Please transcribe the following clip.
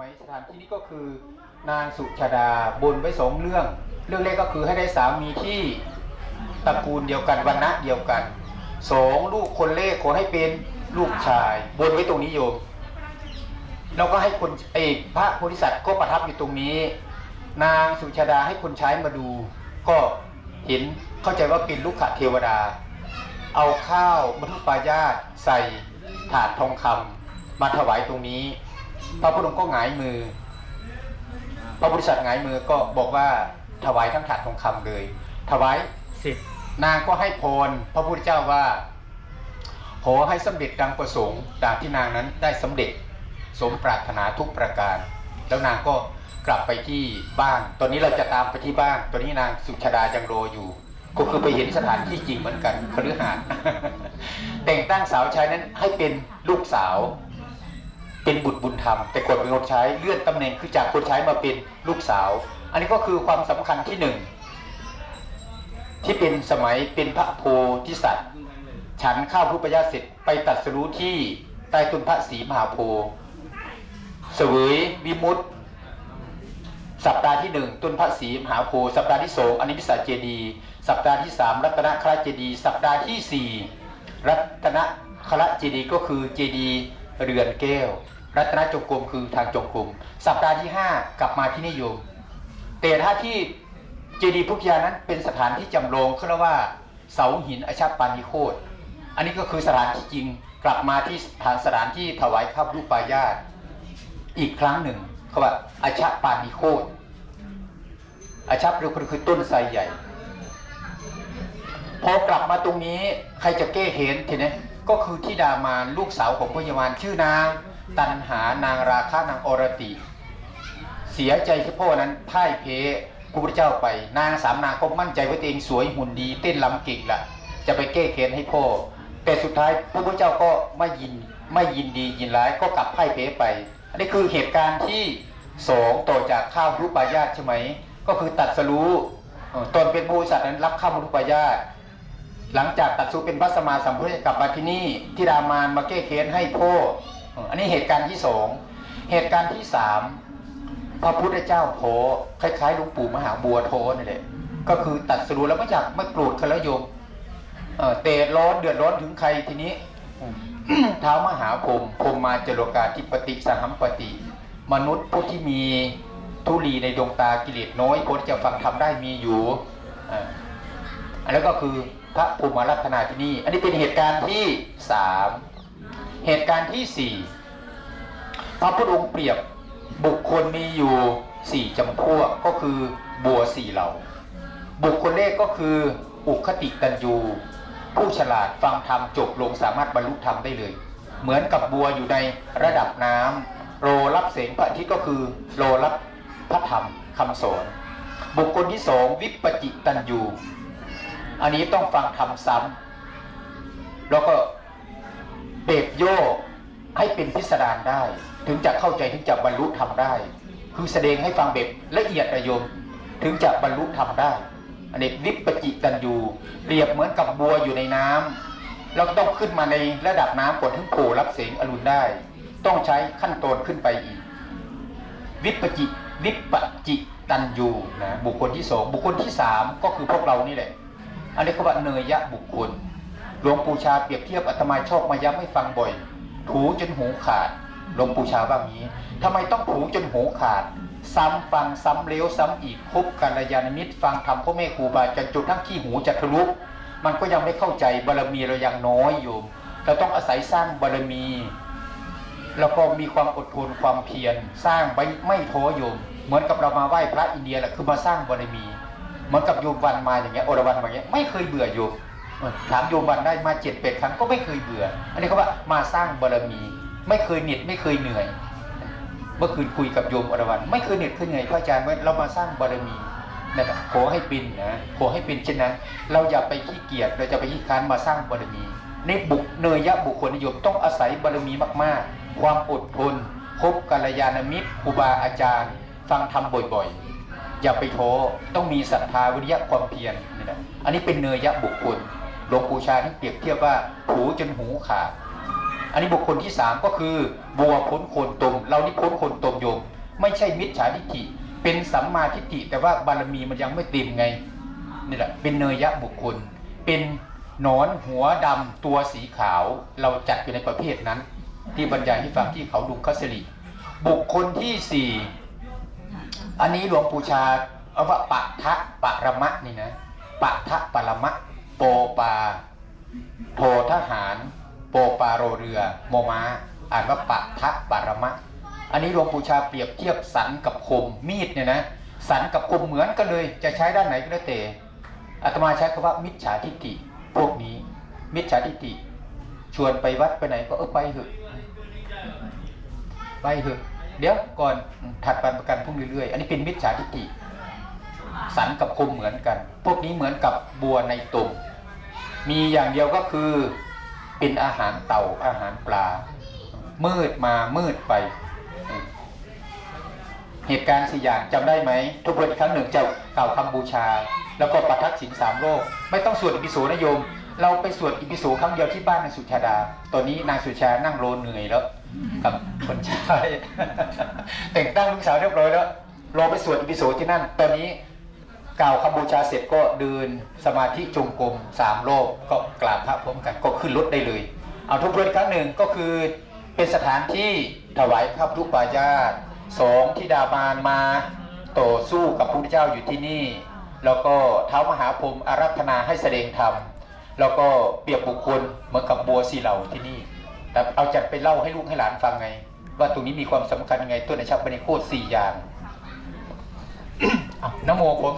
ไหมสถานที่นี้ก็คือนางสุชาดาบนไว้สองเรื่อง เรื่องแรกก็คือให้ได้สามีที่ตระกูลเดียวกันวรรณะเดียวกันสองลูกคนเลขขอให้เป็นลูกชาย บนไว้ตรงนี้โยมแล้วก็ให้คนเอกพระโพธิสัตว์ก็ประทับอยู่ตรงนี้ นางสุชาดาให้คนใช้มาดู ก็เห็นเข้าใจว่าเป็นลูกขเทวดา เอาข้าวบรรทุปายาตใส่ถาดทองคำมาถวายตรงนี้ พระพุทธองค์ก็หงายมือ พระบริษัทหงายมือก็บอกว่าถวายทั้งถาดทองคำเลย ถวายสร็จนางก็ให้พรพระพุทธเจ้าว่า ขอให้สำเร็จดังประสงค์ดังที่นางนั้นได้สำเร็จสมปรารถนาทุกประการ แล้วนางก็กลับไปที่บ้าน ตอนนี้เราจะตามไปที่บ้าน ตอนนี้นางสุชาดายังรออยู่ ก็คือไปเห็นสถานที่จริงเหมือนกันคฤหาสน์แต่งตั้งสาวใช้นั้นให้เป็นลูกสาว เป็นบุตรบุญธรรม แต่ก่อนเป็นคนใช้เลื่อนตำแหน่งคือจากคนใช้มาเป็นลูกสาว อันนี้ก็คือความสำคัญที่หนึ่งที่เป็นสมัยเป็นพระโพธิสัตว์ฉันข้าวพุทธยาเสร็จไปตัดสรู้ที่ใต้ต้นพระศรีมหาโพธิ์เสวยวิมุตติ สัปดาห์ที่หนึ่งต้นพระศรีมหาโพธิ์สัปดาห์ที่สองอนิพิสาเจดี สัปดาห์ที่สามรัตนคราเจดี สัปดาห์ที่สี่รัตนคราเจดีก็คือเจดีเรือนแก้ว รัตนจงกรมคือทางจงกรมสัปดาห์ที่ห้ากลับมาที่นิยม แต่ถ้าที่เจดีย์พุทธยานั้นเป็นสถานที่จำลองเขาเรียกว่าเสาหินอชาปานิโคตอันนี้ก็คือสถานที่จริงกลับมาที่ฐานสถานที่ถวายข้าวรูปปายาตอีกครั้งหนึ่งเขาว่าอาชาปานิโคตอาชาปานิโคตคือต้นไทรใหญ่ พอกลับมาตรงนี้ใครจะแก้เห็นทีนี้ก็คือที่ดามานลูกสาวของพญามารชื่อนาง ตันหานางราคานางอรติ เสียใจที่พ่อนั้นพ่ายเพพระพุทธเจ้าไป นางสามนางก็มั่นใจว่าตัวเองสวยหุ่นดี เต้นลำเก่งละจะไปแก้เค้นให้พ่อ แต่สุดท้ายพระพุทธเจ้าก็ไม่ยินไม่ยินดียินร้ายก็กลับพ่ายเพไป อันนี้คือเหตุการณ์ที่สองต่อจากข้าวรูปายาตใช่ไหม ก็คือตัดสรู้ตนเป็นบริษัทนั้นรับข้าวรูปายาตหลังจากตัดสู้เป็นพระสมมาสัมพุทธเจ้ากลับมาที่นี่ที่รามานมาแก้เค้นให้พ่อ อันนี้เหตุการณ์ที่สองเหตุการณ์ที่สามพระพุทธเจ้าโทคล้ายๆหลวงปู่มหาบัวโทนี่แหละก็คือตัดสู้แล้วไม่อยากไม่โกรธกันแล้วโยมเตะร้อนเดือดร้อนถึงใครทีนี้เท้ามหาพรมพรมมาจโลกาธิปติสหัมปติ มนุษย์ผู้ที่มีทุลีในดวงตากิเลสน้อยพ้นจะฟังทำได้มีอยู่อ่าอันนั้นก็คือพระภูมิรัตนาที่นี่ อันนี้เป็นเหตุการณ์ที่สาม เหตุการณ์ที่สี่พระพุทธองค์เปรียบบุคคลมีอยู่สี่จำพวกก็คือบัวสี่เหล่า บุคคลแรกก็คืออุคติตันยูผู้ฉลาดฟังธรรมจบลงสามารถบรรลุธรรมได้เลย เหมือนกับบัวอยู่ในระดับน้ำโรรับเสงพระอาทิตย์ก็คือโรรับพระธรรมคำสอน บุคคลที่สองวิปจิตันยูอันนี้ต้องฟังคำซ้ำแล้วก็ เบรกโยกให้เป็นพิสดารได้ ถึงจะเข้าใจถึงจะบรรลุธรรมได้ คือแสดงให้ฟังแบบละเอียดระยม ถึงจะบรรลุธรรมได้อันนี้วิปจิตันยูเปรียบเหมือนกับบัวอยู่ในน้ำแล้วก็ต้องขึ้นมาในระดับน้ำก่อนถึงโผล่รับเสียงอรุณได้ ต้องใช้ขั้นตอนขึ้นไปอีก วิปจิวิปจิตันยูนะบุคคลที่สองบุคคลที่สามก็คือพวกเรานี่แหละ อันนี้เขาว่าเนยยะบุคคล หลวงปู่ชาเปรียบเทียบอาตมาชอบมาย้ำให้ฟังบ่อย ถูจนหูขาด หลวงปู่ชาว่างี้ทำไมต้องถูจนหูขาด ซ้ำฟังซ้ำเลี้ยวซ้ำอีกคบกัลยาณมิตรฟังธรรมพ่อแม่ครูบาอาจารย์จนทั้งขี้หูจะทะลุมันก็ยังไม่เข้าใจบารมีเรายังน้อยอยู่ เราต้องอาศัยสร้างบารมี แล้วก็มีความอดทนความเพียรสร้างไม่ไม่ท้อโยม เหมือนกับเรามาไหว้พระอินเดียแหละคือมาสร้างบารมี เหมือนกับโยมวันมาอย่างเงี้ยโอรวันมาอย่างเงี้ยไม่เคยเบื่อโยม ถามโยมวันได้มาเจ็ดแปดครั้งก็ไม่เคยเบื่อ อันนี้เขาว่ามาสร้างบารมี ไม่เคยเหน็ดไม่เคยเหนื่อย เมื่อคืนคุยกับโยมอรวันไม่เคยเหน็ดเคยเหนื่อยพระอาจารย์ว่าเรามาสร้างบารมีนั่นแหละขอให้เป็นนะขอให้เป็นเช่นนั้น เราอย่าไปขี้เกียจเราจะไปขี้ค้านมาสร้างบารมี ในบุคเนยยะบุคคลนิยมต้องอาศัยบารมีมากๆ ความอดทนพบกัลยาณมิตรครูบาอาจารย์ ฟังธรรมบ่อยๆ อย่าไปท้อต้องมีศรัทธาวิริยะความเพียรนี่นะอันนี้เป็นเนยยะบุคคล หลวงปู่ชาที่เปรียบเทียบว่าหูจนหูขาด อันนี้บุคคลที่สามก็คือบัวพ้นโคนตม เรานี่พ้นโคนตมโยม ไม่ใช่มิจฉาทิฏฐิ เป็นสัมมาทิฏฐิ แต่ว่าบารมีมันยังไม่เต็มไงนี่แหละเป็นเนยยะบุคคล เป็นหนอนหัวดำตัวสีขาว เราจัดอยู่ในประเภทนั้น ที่บรรยายให้ฟังที่เขาดุงคัสรีบุคคลที่สี่อันนี้หลวงปู่ชาเอาว่าปะทะปะระมะนี่นะปะทะปะระมะ โปปาโททหาร โปปาโรเรือ โมมาอ่านว่าปะทะปะรมะ อันนี้หลวงปู่ชาเปรียบเทียบสันกับคมมีดเนี่ยนะสันกับคมเหมือนกันเลยจะใช้ด้านไหนก็แล้วแต่อาตมาใช้คำว่ามิจฉาทิฏฐิพวกนี้ มิจฉาทิฏฐิชวนไปวัดไปไหนก็เออไปเถอะไปเถอะเดี๋ยวก่อนถัดปันประกันพรุ่งเรื่อยๆ อันนี้เป็นมิจฉาทิฏฐิสันกับคมเหมือนกัน พวกนี้เหมือนกับบัวในตุ่ม มีอย่างเดียวก็คือเป็นอาหารเต่าอาหารปลา มืดมามืดไป เหตุการณ์สี่อย่างจำได้ไหมทุกคนครั้งหนึ่งจะกล่าวคำบูชา แล้วก็ประทักษิณสามโลก ไม่ต้องสวดอิปิโสนะโยม เราไปสวดอิปิโสครั้งเดียวที่บ้านนางสุชาดา ตอนนี้นางสุชานั่งโรนเหนื่อยแล้วกับคนชายแต่งตั้งลูกสาวเรียบร้อยแล้วรอไปสวดอิปิโสที่นั่น ตอนนี้ กล่าวคำบูชาเสร็จก็เดินสมาธิจงกรมสามโลกก็กราบพระพร้อมกันก็ขึ้นรถได้เลย เอาทุกคนครั้งหนึ่งก็คือเป็นสถานที่ถวายข้าพทุกปายาตสองที่ดาบานมาต่อสู้กับพระพุทธเจ้าอยู่ที่นี่ แล้วก็เท้ามหาพรหมอารัธนาให้แสดงธรรมแล้วก็เปรียบบุคคลเหมือนกับบัวสีเหล่าที่นี่แต่เอาจัดไปเล่าให้ลูกให้หลานฟังไง ว่าตรงนี้มีความสำคัญยังไงต้นอาชาบในโคตสี่อย่างนโมผม